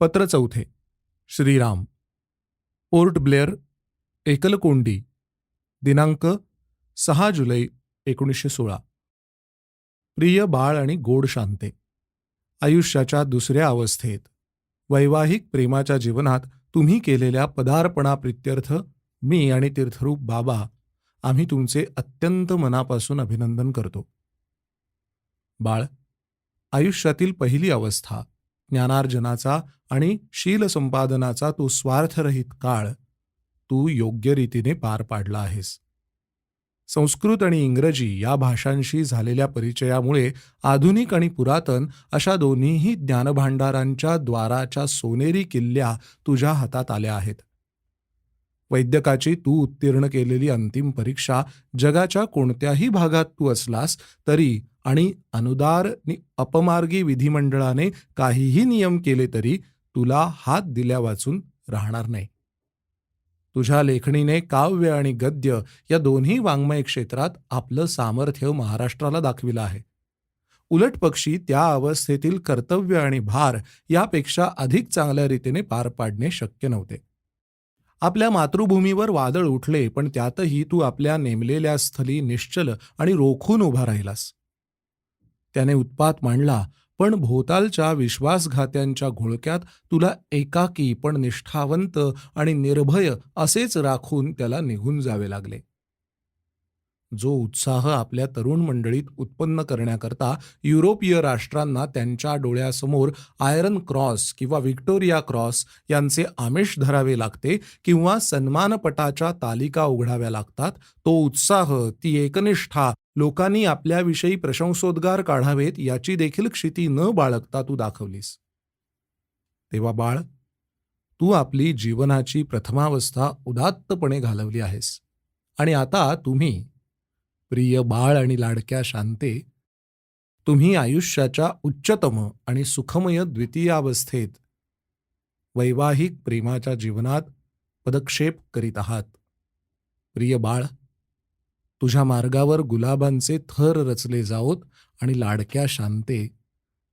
पत्र चौथे श्रीराम. पोर्ट ब्लेअर एकलकोंडी दिनांक सहा जुलै एकोणीसशे सोळा. प्रिय बाळ आणि गोड शांते आयुष्याच्या दुसऱ्या अवस्थेत वैवाहिक प्रेमाच्या जीवनात तुम्ही केलेल्या पदार्पणाप्रित्यर्थ मी आणि तीर्थरूप बाबा आम्ही तुमचे अत्यंत मनापासून अभिनंदन करतो. बाळ आयुष्यातील पहिली अवस्था ज्ञानार्जनाचा आणि शील संपादनाचा तो स्वार्थरहित काळ. तू योग्य रीतीने पार पाडला आहेस. संस्कृत आणि इंग्रजी या भाषांशी झालेल्या परिचयामुळे आधुनिक आणि पुरातन अशा दोन्हीही ज्ञानभांडारांच्या द्वाराच्या सोनेरी किल्ल्या तुझ्या हातात आल्या आहेत. वैद्यकाची तू उत्तीर्ण केलेली अंतिम परीक्षा जगाच्या कोणत्याही भागात तू असलास तरी आणि अनुदार अपमार्गी विधिमंडळाने काहीही नियम केले तरी तुला हात दिल्या वाचून राहणार नाही. तुझ्या लेखणीने काव्य आणि गद्य या दोन्ही वाङ्मय क्षेत्रात आपलं सामर्थ्य महाराष्ट्राला दाखविलं आहे. उलट पक्षी त्या अवस्थेतील कर्तव्य आणि भार यापेक्षा अधिक चांगल्या रीतीने पार पाडणे शक्य नव्हते. आपल्या मातृभूमीवर वादळ उठले पण त्यातही तू आपल्या नेमलेल्या स्थली निश्चल आणि रोखून उभा राहिलास. त्याने उत्पात मांडला. पण भोवतालच्या विश्वासघात्यांच्या घोळक्यात तुला एकाकी पण निष्ठावंत आणि निर्भय असेच राखून त्याला निघून जावे लागले. जो उत्साह आपल्या तरुण मंडळीत उत्पन्न करण्याकरता युरोपीय राष्ट्रांना त्यांच्या डोळ्यासमोर आयरन क्रॉस किंवा व्हिक्टोरिया क्रॉस यांचे आमिष धरावे लागते किंवा सन्मानपटाच्या तालिका उघडाव्या लागतात तो उत्साह ती एकनिष्ठा लोकांनी आपल्याविषयी प्रशंसोद्गार काढावेत याची देखील क्षिती न बाळगता तू दाखवलीस. तेव्हा बाळ तू आपली जीवनाची प्रथमावस्था उदात्तपणे घालवली आहेस आणि आता तुम्ही प्रिय बाळ आणि लाडक्या शांते तुम्ही आयुष्याच्या उच्चतम आणि सुखमय द्वितीयावस्थेत वैवाहिक प्रेमाच्या जीवनात पदक्षेप करीत आहात. प्रिय बाळ तुझ्या मार्गावर गुलाबांचे थर रचले जावोत आणि लाडक्या शांते.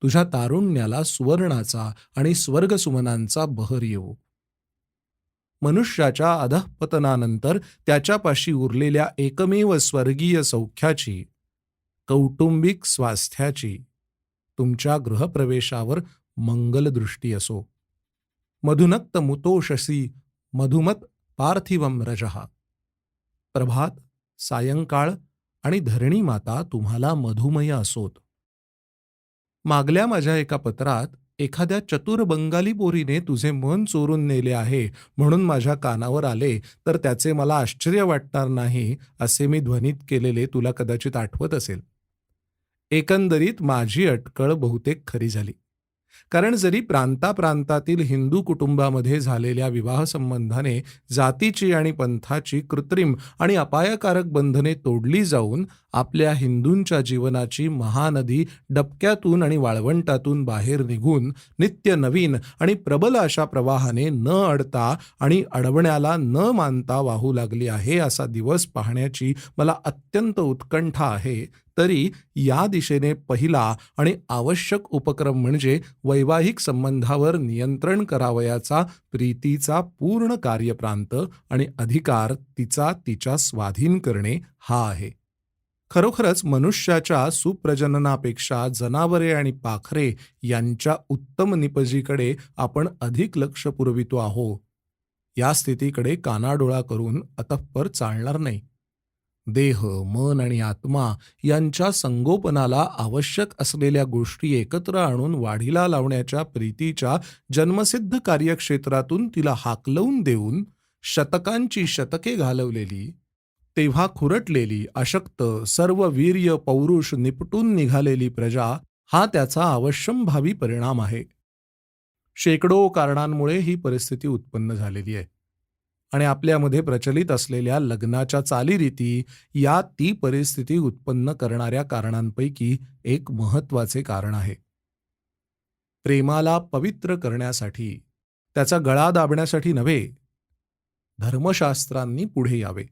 तुझ्या तारुण्याला सुवर्णाचा आणि स्वर्गसुमनांचा बहर येवो. मनुष्याच्या अधःपतनानंतर त्याच्यापाशी उरलेल्या एकमेव स्वर्गीय सौख्याची कौटुंबिक स्वास्थ्याची तुमच्या गृहप्रवेशावर मंगलदृष्टी असो. मधुनक्त मुतोषसी मधुमत पार्थिवम रजहा प्रभात सायंकाळ आणि धरणी माता तुम्हाला मधुमय असोत. मागल्या माझ्या एका पत्रात एखाद्या चतुर बंगाली पोरीने तुझे मन चोरून नेले आहे म्हणून माझ्या कानावर आले तर त्याचे मला आश्चर्य वाटणार नाही असे मी ध्वनित केलेले तुला कदाचित आठवत असेल. एकंदरीत माझी अटकळ बहुतेक खरी झाली. कारण जरी प्रांताप्रांतातील हिंदू कुटुंबामध्ये झालेल्या विवाह संबंधाने जातीची आणि पंथाची कृत्रिम आणि अपायकारक बंधने तोडली जाऊन आपल्या हिंदूंच्या जीवनाची महानदी डबक्यातून आणि वाळवंटातून बाहेर निघून नित्य नवीन आणि प्रबल अशा प्रवाहाने न अडता आणि अडवण्याला न मानता वाहू लागली आहे असा दिवस पाहण्याची मला अत्यंत उत्कंठा आहे. तरी या दिशेने पहिला आणि आवश्यक उपक्रम म्हणजे वैवाहिक संबंधावर नियंत्रण करावयाचा प्रीतीचा पूर्ण कार्यप्रांत आणि अधिकार तिचा तिच्या स्वाधीन करणे हा आहे. खरोखरच मनुष्याच्या सुप्रजननापेक्षा जनावरे आणि पाखरे यांच्या उत्तम निपजीकडे आपण अधिक लक्ष पुरवितो आहो. या स्थितीकडे कानाडोळा करून अतप्पर चालणार नाही. देह मन आणि आत्मा यांच्या संगोपनाला आवश्यक असलेल्या गोष्टी एकत्र आणून वाढीला लावण्याच्या प्रीतीच्या जन्मसिद्ध कार्यक्षेत्रातून तिला हाकलवून देऊन शतकांची शतके घालवलेली तेव्हा खुरटलेली अशक्त सर्व वीर्य पौरुष निपटून निघालेली प्रजा हा त्याचा अवश्यंभावी परिणाम आहे. शेकडो कारणांमुळे ही परिस्थिती उत्पन्न झालेली आहे. आणि आपल्यामध्ये प्रचलित असलेल्या लग्नाच्या चालीरीती या ती परिस्थिती उत्पन्न करणाऱ्या कारणांपैकी एक महत्त्वाचे कारण आहे. प्रेमाला पवित्र करण्यासाठी त्याचा गळा दाबण्यासाठी नव्हे धर्मशास्त्रांनी पुढे यावे.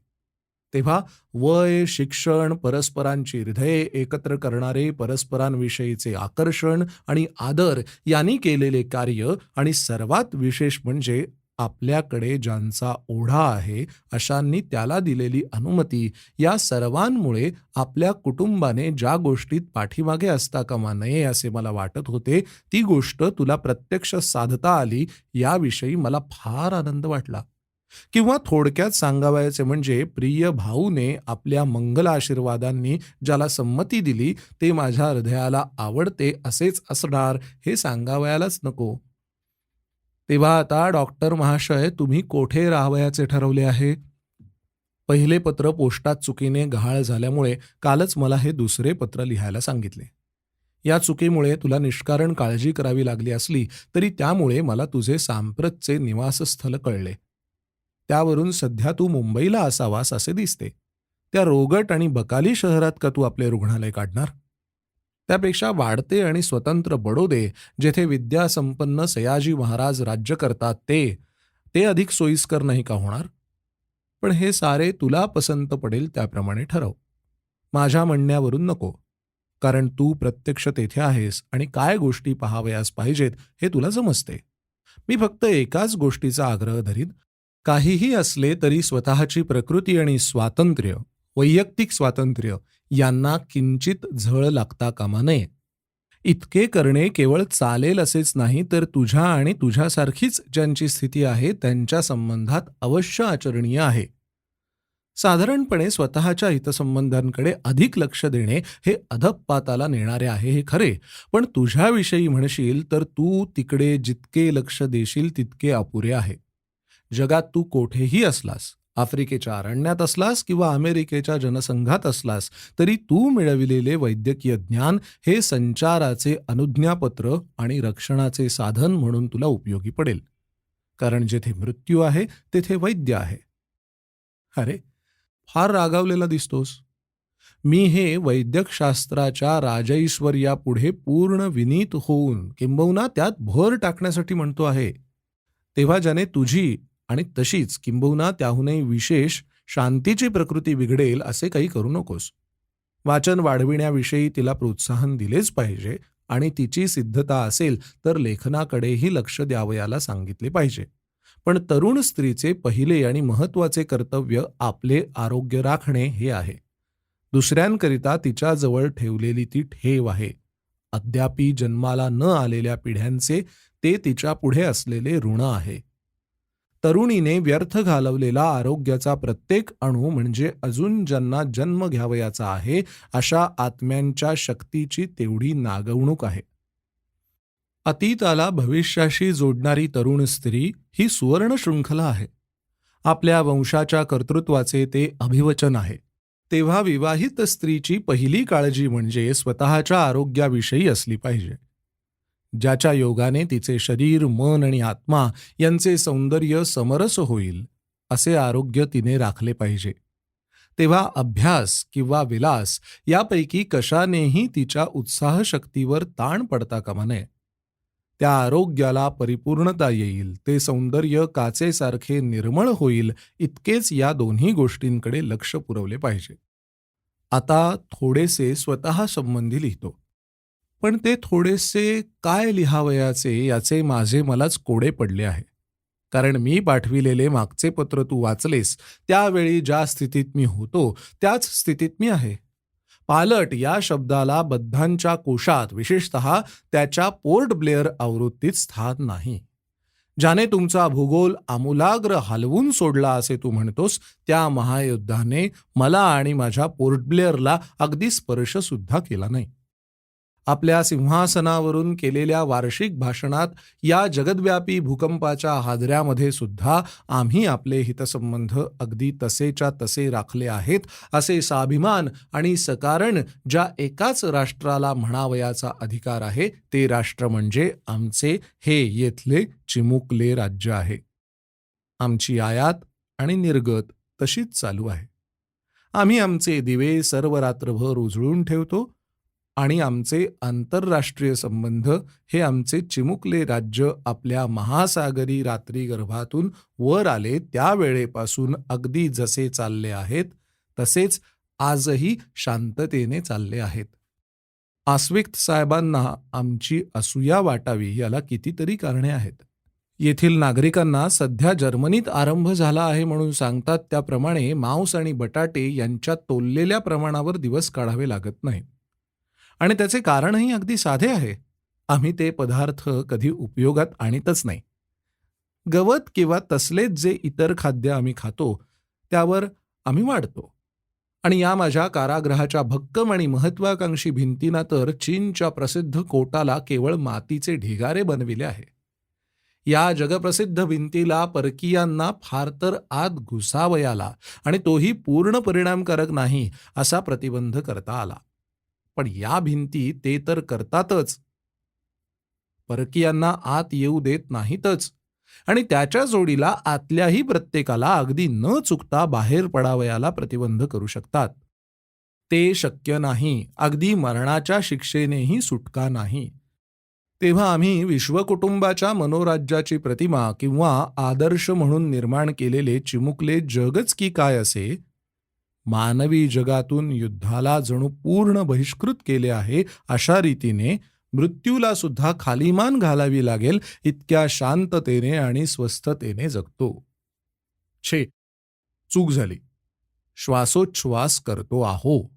तेव्हा वय शिक्षण परस्परांची हृदये एकत्र करणारे परस्परांविषयीचे आकर्षण आणि आदर यांनी केलेले कार्य आणि सर्वात विशेष म्हणजे आपल्याकडे ज्यांचा ओढा आहे अशांनी त्याला दिलेली अनुमती. या सर्वांमुळे आपल्या कुटुंबाने ज्या गोष्टीत पाठीमागे असता कामा नये असे मला वाटत होते ती गोष्ट तुला प्रत्यक्ष साधता आली याविषयी मला फार आनंद वाटला. किंवा थोडक्यात सांगावयाचे म्हणजे प्रिय भाऊने आपल्या मंगल आशीर्वादांनी ज्याला संमती दिली ते माझ्या हृदयाला आवडते असेच असणार हे सांगावयालाच नको. तेव्हा आता डॉक्टर महाशय तुम्ही कोठे राहावयाचे ठरवले आहे? पहिले पत्र पोस्टात चुकीने गहाळ झाल्यामुळे कालच मला हे दुसरे पत्र लिहायला सांगितले. या चुकीमुळे तुला निष्कारण काळजी करावी लागली असली तरी त्यामुळे मला तुझे सांप्रतचे निवासस्थल कळले. त्यावरून सध्या तू मुंबईला असावास असे दिसते. त्या रोगट आणि बकाली शहरात का तू आपले रुग्णालय काढणार? त्यापेक्षा वाढते आणि स्वतंत्र बडोदे जेथे विद्यासंपन्न सयाजी महाराज राज्य करतात ते ते अधिक सोयीस्कर नाही का होणार? पण हे सारे तुला पसंत पडेल त्याप्रमाणे ठरव. माझ्या म्हणण्यावरून नको. कारण तू प्रत्यक्ष तेथे आहेस आणि काय गोष्टी पाहावयास पाहिजेत हे तुला समजते. मी फक्त एकाच गोष्टीचा आग्रह धरीन. काहीही असले तरी स्वतःची प्रकृती आणि स्वातंत्र्य वैयक्तिक स्वातंत्र्य यांना किंचित झळ लागता कामा नये. इतके करणे केवळ चालेल असेच नाही तर तुझ्या आणि तुझ्यासारखीच ज्यांची स्थिती आहे त्यांच्या संबंधात अवश्य आचरणीय आहे. साधारणपणे स्वतःच्या हितसंबंधांकडे अधिक लक्ष देणे हे अधपाताला नेणारे आहे हे खरे पण तुझ्याविषयी म्हणशील तर तू तिकडे जितके लक्ष देशील तितके अपुरे आहे. जगात तू कोठेही असलास आफ्रिकेच्या अरण्यात असलास किंवा अमेरिकेच्या जनसंघात असलास तरी तू मिळविलेले वैद्यकीय ज्ञान हे संचाराचे अनुज्ञापत्र आणि रक्षणाचे साधन म्हणून तुला उपयोगी पडेल. कारण जेथे मृत्यू आहे तेथे वैद्य आहे. अरे फार रागावलेला दिसतोस. मी हे वैद्यकशास्त्राच्या राजैश्वर्यापुढे पूर्ण विनीत होऊन किंबहुना त्यात भर टाकण्यासाठी म्हणतो आहे. तेव्हा ज्याने तुझी आणि तशीच किंबहुना त्याहूनही विशेष शांतीची प्रकृती बिघडेल असे काही करू नकोस. वाचन वाढविण्याविषयी तिला प्रोत्साहन दिलेच पाहिजे आणि तिची सिद्धता असेल तर लेखनाकडेही लक्ष द्यावयाला सांगितले पाहिजे. पण तरुण स्त्रीचे पहिले आणि महत्त्वाचे कर्तव्य आपले आरोग्य राखणे हे आहे. दुसऱ्यांकरिता तिच्याजवळ ठेवलेली ती ठेव आहे. अद्यापी जन्माला न आलेल्या पिढ्यांचे ते तिच्या पुढे असलेले ऋण आहे. तरुणीने व्यर्थ घालवलेला आरोग्याचा प्रत्येक अणू म्हणजे अजून ज्यांना जन्म घ्यावयाचा आहे अशा आत्म्यांच्या शक्तीची तेवढी नागवणूक आहे. अतीताला भविष्याशी जोडणारी तरुण स्त्री ही सुवर्ण शृंखला आहे. आपल्या वंशाच्या कर्तृत्वाचे ते अभिवचन आहे. तेव्हा विवाहित स्त्रीची पहिली काळजी म्हणजे स्वतःच्या आरोग्याविषयी असली पाहिजे. ज्याच्या योगाने तिचे शरीर मन आणि आत्मा यांचे सौंदर्य समरस होईल असे आरोग्य तिने राखले पाहिजे. तेव्हा अभ्यास किंवा विलास यापैकी कशानेही तिच्या उत्साहशक्तीवर ताण पडता कामा नये. त्या आरोग्याला परिपूर्णता येईल ते सौंदर्य काचेसारखे निर्मळ होईल इतकेच या दोन्ही गोष्टींकडे लक्ष पुरवले पाहिजे. आता थोडेसे स्वतः संबंधी लिहितो. पण ते थोडेसे काय लिहावयाचे याचे माझे मलाच कोडे पडले आहे. कारण मी पाठविलेले मागचे पत्र तू वाचलेस त्यावेळी ज्या स्थितीत मी होतो त्याच स्थितीत मी आहे. पालट या शब्दाला बद्धांच्या कोशात विशेषत त्याच्या पोर्ट ब्लेअर आवृत्तीत स्थान नाही. ज्याने तुमचा भूगोल आमूलाग्र हलवून सोडला असे तू म्हणतोस त्या महायुद्धाने मला आणि माझ्या पोर्ट ब्लेअरला अगदी स्पर्श सुद्धा केला नाही. आपल्या सिंहासनावरून केलेल्या वार्षिक भाषणात या जगदव्यापी भूकंपाच्या हादऱ्यामध्ये सुद्धा आम्ही आपले हितसंबंध अगदी तसेच्या तसे राखले आहेत असे स्वाभिमान आणि सकारण ज्या एकाच राष्ट्राला म्हणावयाचा अधिकार आहे ते राष्ट्र म्हणजे आमचे हे येथले चिमुकले राज्य आहे. आमची आयात आणि निर्गत तशीच चालू आहे. आम्ही आमचे दिवे सर्व रात्रभर उजळून ठेवतो आणि आमचे आंतरराष्ट्रीय संबंध हे आमचे चिमुकले राज्य आपल्या महासागरी रात्री गर्भातून वर आले त्या वेळेपासून अगदी जसे चालले आहेत तसेच आजही शांततेने चालले आहेत. आस्विक्त साहेबांना आमची असूया वाटावी याला कितीतरी कारणे आहेत. येथील नागरिकांना सध्या जर्मनीत आरंभ झाला आहे म्हणून सांगतात त्याप्रमाणे मांस आणि बटाटे यांच्या तोललेल्या प्रमाणावर दिवस काढावे लागत नाहीत. आणि त्याचे कारणही अगदी साधे आहे. आम्ही ते पदार्थ कधी उपयोगात आणतच नाही. गवत किंवा तसलेच जे इतर खाद्य आम्ही खातो त्यावर आम्ही वाढतो. आणि या माझ्या कारागृहाच्या भक्कम आणि महत्वाकांक्षी भिंतींना तर चीनच्या प्रसिद्ध कोटाला केवळ मातीचे ढिगारे बनविले आहे. या जगप्रसिद्ध भिंतीला परकीयांना फार तर आत घुसावयाला आणि तोही पूर्ण परिणामकारक नाही असा प्रतिबंध करता आला. पण या भिंती ते तर करतातच. परकीयांना आत येऊ देत नाहीतच. आणि त्याच्या जोडीला आतल्याही प्रत्येकाला अगदी न चुकता बाहेर पडावयाला प्रतिबंध करू शकतात. ते शक्य नाही अगदी मरणाच्या शिक्षेनेही सुटका नाही. तेव्हा आम्ही विश्वकुटुंबाच्या मनोराज्याची प्रतिमा किंवा आदर्श म्हणून निर्माण केलेले चिमुकले जगच की काय असे? मानवी जगातून युद्धाला जणू पूर्ण बहिष्कृत केले आहे अशा रीतीने मृत्यूला सुद्धा खालीमान घालावी लागेल इतक्या शांततेने आणि स्वस्थतेने जगतो. छे. चूक झाली. श्वासोच्छ्वास करतो आहो.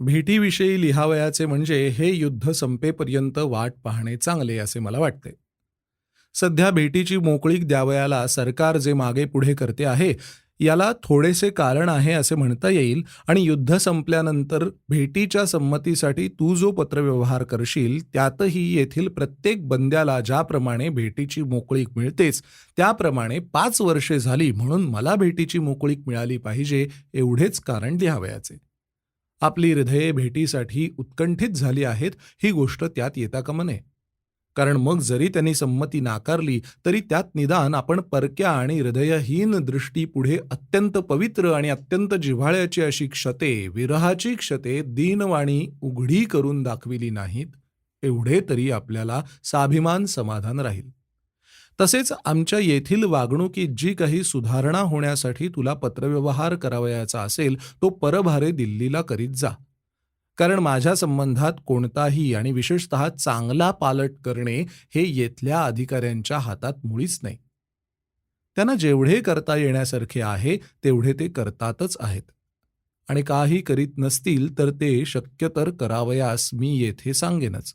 भेटीविषयी लिहावयाचे म्हणजे हे युद्ध संपेपर्यंत वाट पाहणे चांगले असे मला वाटते. सध्या भेटीची मोकळीक द्यावयाला सरकार जे मागे पुढे करते आहे याला थोडेसे कारण आहे असे म्हणता येईल. आणि युद्ध संपल्यानंतर भेटीच्या संमतीसाठी तू जो पत्रव्यवहार करशील त्यातही येथील प्रत्येक बंद्याला ज्याप्रमाणे भेटीची मोकळीक मिळतेच त्याप्रमाणे पाच वर्षे झाली म्हणून मला भेटीची मोकळीक मिळाली पाहिजे एवढेच कारण लिहावयाचे. आपली हृदये भेटीसाठी उत्कंठित झाली आहेत ही गोष्ट त्यात येता कामा नये. कारण मग जरी त्यांनी संमती नाकारली तरी त्यात निदान आपण परक्या आणि हृदयहीन दृष्टी पुढे अत्यंत पवित्र आणि अत्यंत जिव्हाळ्याची अशी क्षते विरहाची क्षते दीनवाणी उघडी करून दाखविली नाहीत एवढे तरी आपल्याला साभिमान समाधान राहील. तसेच आमच्या येथील वागणुकीत जी काही सुधारणा होण्यासाठी तुला पत्रव्यवहार करावयाचा असेल तो परभारे दिल्लीला करीत जा. कारण माझ्या संबंधात कोणताही आणि विशेषतः चांगला पालट करणे हे येथल्या अधिकाऱ्यांच्या हातात मुळीच नाही. त्यांना जेवढे करता येण्यासारखे आहे तेवढे ते करतातच आहेत. आणि काही करीत नसतील तर ते शक्य तर करावयास मी येथे सांगेनच.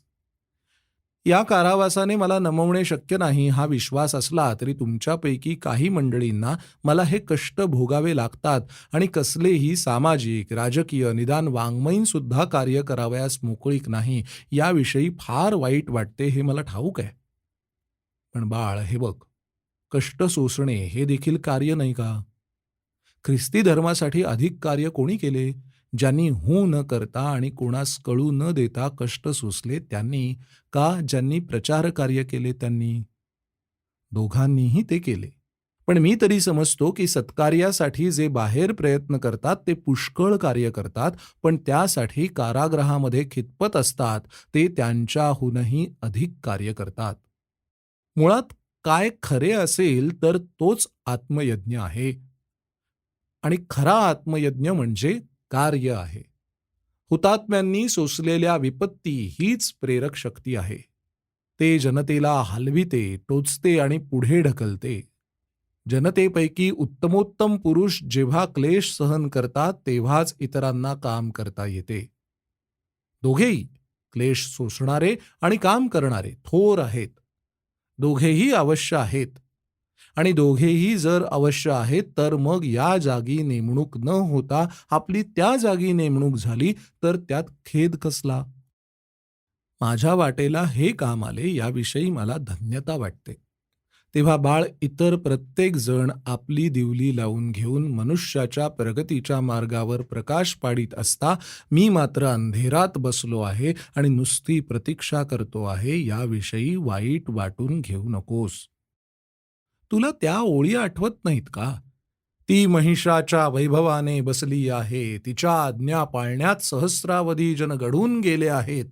या कारावासाने मला नमवणे शक्य नाही हा विश्वास असला तरी तुमच्यापैकी काही मंडळींना मला हे कष्ट भोगावे लागतात आणि कसलेही सामाजिक राजकीय निदान वाङ्मयीन सुद्धा कार्य करावयास मोकळीक नाही याविषयी फार वाईट वाटते हे मला ठाऊक आहे. पण बाळ हे बघ कष्ट सोसणे हे देखील कार्य नाही का? ख्रिस्ती धर्मासाठी अधिक कार्य कोणी केले? ज्यांनी हू न करता आणि कोणास कळू न देता कष्ट सोसले त्यांनी का ज्यांनी प्रचार कार्य केले त्यांनी? दोघांनीही ते केले. पण मी तरी समजतो की सत्कार्यासाठी जे बाहेर प्रयत्न करतात ते पुष्कळ कार्य करतात पण त्यासाठी कारागृहामध्ये खितपत असतात ते त्यांच्याहूनही अधिक कार्य करतात. मुळात काय खरे असेल तर तोच आत्मयज्ञ आहे. आणि खरा आत्मयज्ञ म्हणजे कार्य आहे. हुतात्म्यांनी सोसलेल्या विपत्ती हीच प्रेरक शक्ती आहे. ते जनतेला हलविते टोचते आणि पुढे ढकलते. जनतेपैकी उत्तमोत्तम पुरुष जेव्हा क्लेश सहन करतात तेव्हाच इतरांना काम करता येते. दोघेही क्लेश सोसणारे आणि काम करणारे थोर आहेत. दोघेही अवश्य आहेत. आणि दोघेही जर अवश्य आहेत तर मग या जागी नेमणूक न होता आपली त्या जागी नेमणूक झाली तर त्यात खेद कसला? माझ्या वाटेला हे काम आले याविषयी मला धन्यता वाटते. तेव्हा बाळ इतर प्रत्येक जण आपली दिवली लावून घेऊन मनुष्याच्या प्रगतीच्या मार्गावर प्रकाश पाडित असता मी मात्र अंधेरात बसलो आहे आणि नुसती प्रतीक्षा करतो आहे याविषयी वाईट वाटून घेऊ नकोस. तुला त्या ओळी आठवत नाहीत का? ती महिषाच्या वैभवाने बसली आहे तिच्या आज्ञा पाळण्यात सहस्रावधी जन घडून गेले आहेत.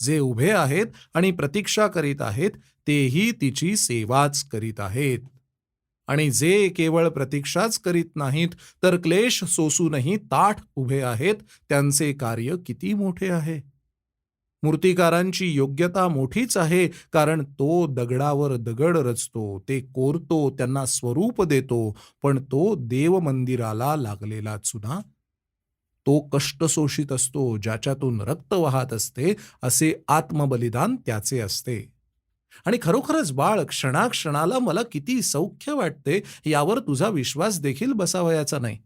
जे उभे आहेत आणि प्रतीक्षा करीत आहेत तेही तिची सेवाच करीत आहेत. आणि जे केवळ प्रतीक्षाच करीत नाहीत तर क्लेश सोसूनही ताठ उभे आहेत त्यांचे कार्य किती मोठे आहे? मूर्तिकारांची योग्यता मोठीच आहे कारण तो दगडावर दगड रचतो ते कोरतो त्यांना स्वरूप देतो पण तो देव मंदिराला लागलेला चुना. तो कष्ट शोषित असतो ज्याच्यातून रक्त वाहत असते असे आत्मबलिदान त्याचे असते. आणि खरोखरच बाळ क्षणाक्षणाला मला किती सौख्य वाटते यावर तुझा विश्वास देखील बसावयाचा नाही.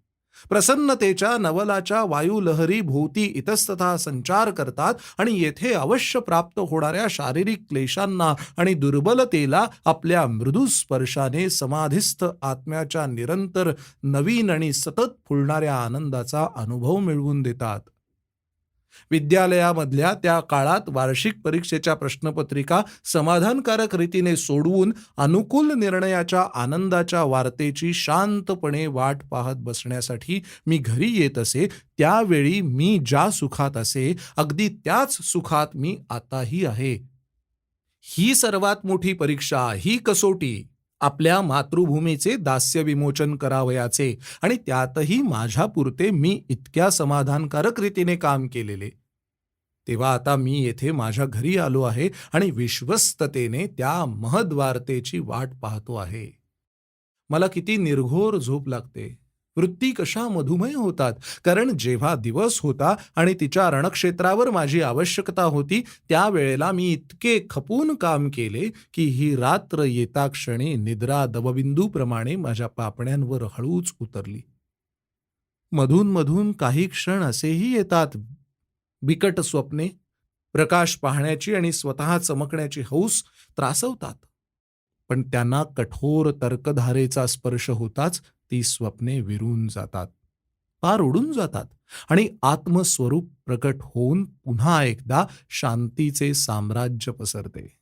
प्रसन्नतेच्या नवलाच्या वायुलहरी भोवती इतस्ततः संचार करतात आणि येथे अवश्य प्राप्त होणाऱ्या शारीरिक क्लेशांना आणि दुर्बलतेला आपल्या मृदू स्पर्शाने समाधिस्थ आत्म्याच्या निरंतर नवीन आणि सतत फुलणाऱ्या आनंदाचा अनुभव मिळवून देतात. विद्यालयामधल्या त्या काळात वार्षिक परीक्षेच्या प्रश्नपत्रिका समाधानकारक रीतीने सोडवून अनुकूल निर्णयाच्या आनंदाच्या वार्तेची शांतपणे वाट पाहत बसण्यासाठी मी घरी येत असे त्यावेळी मी ज्या सुखात असे अगदी त्याच सुखात मी आताही आहे. ही सर्वात मोठी परीक्षा ही कसोटी. आपल्या मातृभूमीचे दास्य विमोचन करावयाचे आणि त्यातही माझ्यापुरते मी इतक्या समाधानकारक रीतीने काम केलेले. तेव्हा आता मी येथे माझ्या घरी आलो आहे आणि विश्वस्ततेने त्या महद्वार्तेची वाट पाहतो आहे. मला किती निर्घोर झोप लागते. वृत्ती कशा मधुमेह होतात? कारण जेव्हा दिवस होता आणि तिच्या रणक्षेत्रावर माझी आवश्यकता होती त्यावेळेला मी इतके खपून काम केले की ही रात्र येता क्षणी निद्रा दवबिंदूप्रमाणे माझ्या पापण्यांवर हळूच उतरली. मधून मधून काही क्षण असेही येतात. बिकट स्वप्ने प्रकाश पाहण्याची आणि स्वतः चमकण्याची हौस त्रासवतात. पण त्यांना कठोर तर्कधारेचा स्पर्श होताच ती स्वप्ने विरून जातात. पार उडून जातात. आणि आत्मस्वरूप प्रकट होऊन पुन्हा एकदा शांतीचे साम्राज्य पसरते.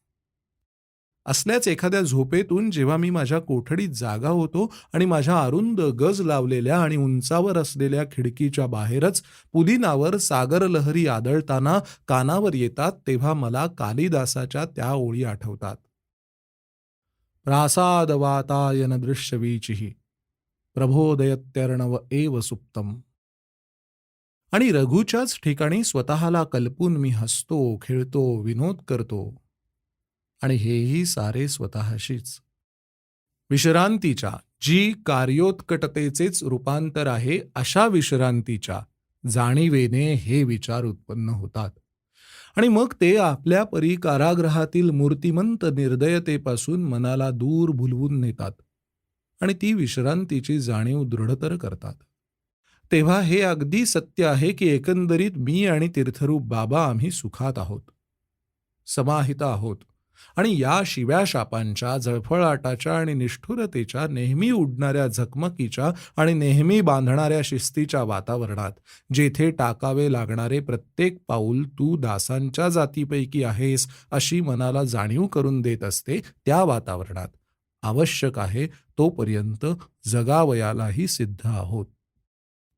असल्याच एखाद्या झोपेतून जेव्हा मी माझ्या कोठडीत जागा होतो आणि माझ्या अरुंद गज लावलेल्या आणि उंचावर असलेल्या खिडकीच्या बाहेरच पुदिनावर सागर लहरी आदळताना कानावर येतात तेव्हा मला कालिदासाच्या त्या ओळी आठवतात. प्रासाद वातायन दृश्यवीचिही प्रभोदयत्यर्णव एव सुप्तम. आणि रघुच्याच ठिकाणी स्वतःला कल्पून मी हसतो खेळतो विनोद करतो. आणि हेही सारे स्वतःशीच. विश्रांतीच्या जी कार्योत्कटतेचेच रूपांतर आहे अशा विश्रांतीच्या जाणीवेने हे विचार उत्पन्न होतात. आणि मग ते आपल्या परी कारागृहातील मूर्तिमंत निर्दयतेपासून मनाला दूर भुलवून नेतात. आणि ती विश्रांतीची जाणीव दृढतर करतात. तेव्हा हे अगदी सत्य आहे की एकंदरीत मी आणि तीर्थरूप बाबा आम्ही सुखात आहोत. समाहित आहोत. आणि या शिव्या शापांच्या जळफळाटाच्या आणि निष्ठुरतेच्या नेहमी उडणाऱ्या झकमकीच्या आणि नेहमी बांधणाऱ्या शिस्तीच्या वातावरणात जेथे टाकावे लागणारे प्रत्येक पाऊल तू दासांच्या जातीपैकी आहेस अशी मनाला जाणीव करून देत असते त्या वातावरणात. आवश्यक आहे तोपर्यंत जगावयालाही सिद्ध आहोत.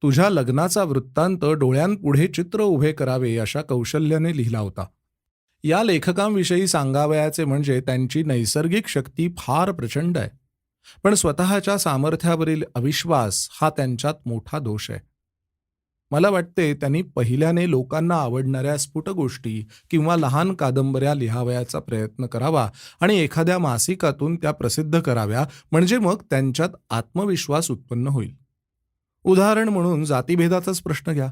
तुझ्या लग्नाचा वृत्तांत डोळ्यांपुढे चित्र उभे करावे अशा कौशल्याने लिहिला होता. या लेखकांविषयी सांगावयाचे म्हणजे त्यांची नैसर्गिक शक्ती फार प्रचंड आहे. पण स्वतःच्या सामर्थ्यावरील अविश्वास हा त्यांच्यात मोठा दोष आहे. मला वाटते त्यांनी पहिल्याने लोकांना आवडणाऱ्या स्फुट गोष्टी किंवा लहान कादंबऱ्या लिहावयाचा प्रयत्न करावा आणि एखाद्या मासिकातून त्या प्रसिद्ध कराव्या म्हणजे मग त्यांच्यात आत्मविश्वास उत्पन्न होईल. उदाहरण म्हणून जातीभेदाचाच प्रश्न घ्या.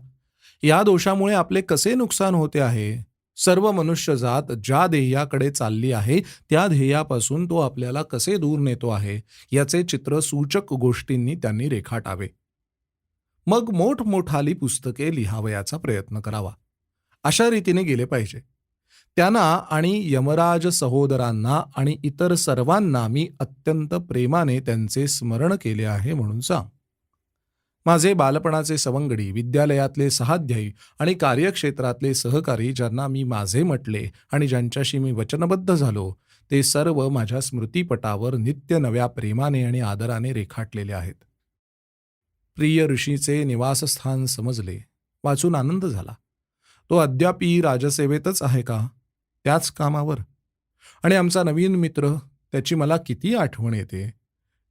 या दोषामुळे आपले कसे नुकसान होते आहे? सर्व मनुष्यजात ज्या ध्येयाकडे चालली आहे त्या ध्येयापासून तो आपल्याला कसे दूर नेतो आहे? याचे चित्र सूचक गोष्टींनी त्यांनी रेखाटावे. मग मोठमोठाली पुस्तके लिहावयाचा प्रयत्न करावा. अशा रीतीने गेले पाहिजे. त्यांना आणि यमराज सहोदरांना आणि इतर सर्वांना मी अत्यंत प्रेमाने त्यांचे स्मरण केले आहे म्हणून सांग. माझे बालपणाचे सवंगडी विद्यालयातले सहाध्यायी आणि कार्यक्षेत्रातले सहकारी ज्यांना मी माझे म्हटले आणि ज्यांच्याशी मी वचनबद्ध झालो ते सर्व माझ्या स्मृतीपटावर नित्य नव्या प्रेमाने आणि आदराने रेखाटलेले आहेत. प्रिय ऋषीचे निवासस्थान समजले. वाचून आनंद झाला. तो अद्यापही राजसेवेतच आहे का? त्याच कामावर. आणि आमचा नवीन मित्र त्याची मला किती आठवण येते.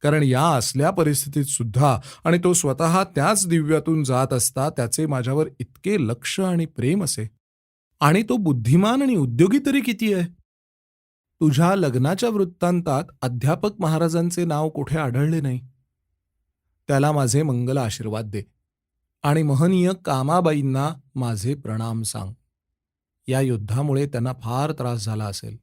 कारण या असल्या परिस्थितीत सुद्धा आणि तो स्वतः त्याच दिव्यातून जात असता त्याचे माझ्यावर इतके लक्ष आणि प्रेम असे. आणि तो बुद्धिमान आणि उद्योगी तरी किती आहे? तुझ्या लग्नाच्या वृत्तांतात अध्यापक महाराजांचे नाव कुठे आढळले नाही? त्याला माझे मंगल आशीर्वाद दे. आणि महनीय कामाबाईंना माझे प्रणाम सांग. या युद्धामुळे त्यांना फार त्रास झाला असेल.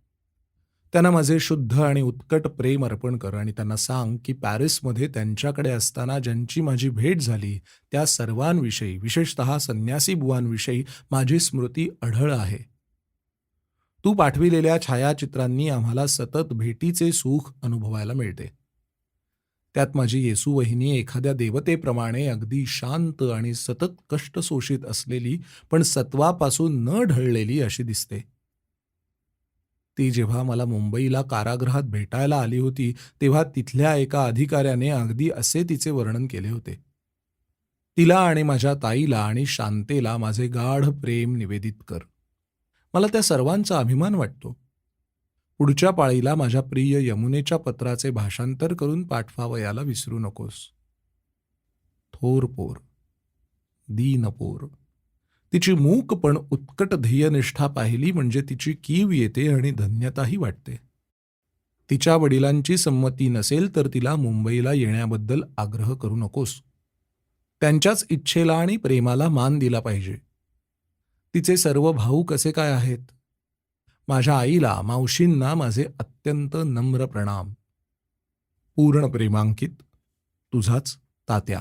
त्यांना माझे शुद्ध आणि उत्कट प्रेम अर्पण कर आणि त्यांना सांग की पॅरिसमध्ये त्यांच्याकडे असताना ज्यांची माझी भेट झाली त्या सर्वांविषयी विशेषतः संन्यासी बुवांविषयी माझी स्मृती अढळ आहे. तू पाठविलेल्या छायाचित्रांनी आम्हाला सतत भेटीचे सुख अनुभवायला मिळते. त्यात माझी येसू वहिनी एखाद्या देवतेप्रमाणे अगदी शांत आणि सतत कष्ट शोषित असलेली पण सत्वापासून न ढळलेली अशी दिसते. ती जेव्हा मला मुंबईला कारागृहात भेटायला आली होती तेव्हा तिथल्या एका अधिकाऱ्याने अगदी असे तिचे वर्णन केले होते. तिला आणि माझ्या ताईला आणि शांतेला माझे गाढ प्रेम निवेदित कर. मला त्या सर्वांचा अभिमान वाटतो. पुढच्या पाळीला माझ्या प्रिय यमुनेच्या पत्राचे भाषांतर करून पाठवावयाला विसरू नकोस. थोर पोर दीनपोर. तिची मूक पण उत्कट ध्येयनिष्ठा पाहिली म्हणजे तिची कीव येते आणि धन्यताही वाटते. तिच्या वडिलांची संमती नसेल तर तिला मुंबईला येण्याबद्दल आग्रह करू नकोस. त्यांच्याच इच्छेला आणि प्रेमाला मान दिला पाहिजे. तिचे सर्व भाऊ कसे काय आहेत? माझ्या आईला मावशींना माझे अत्यंत नम्र प्रणाम. पूर्ण प्रेमांकित तुझाच तात्या.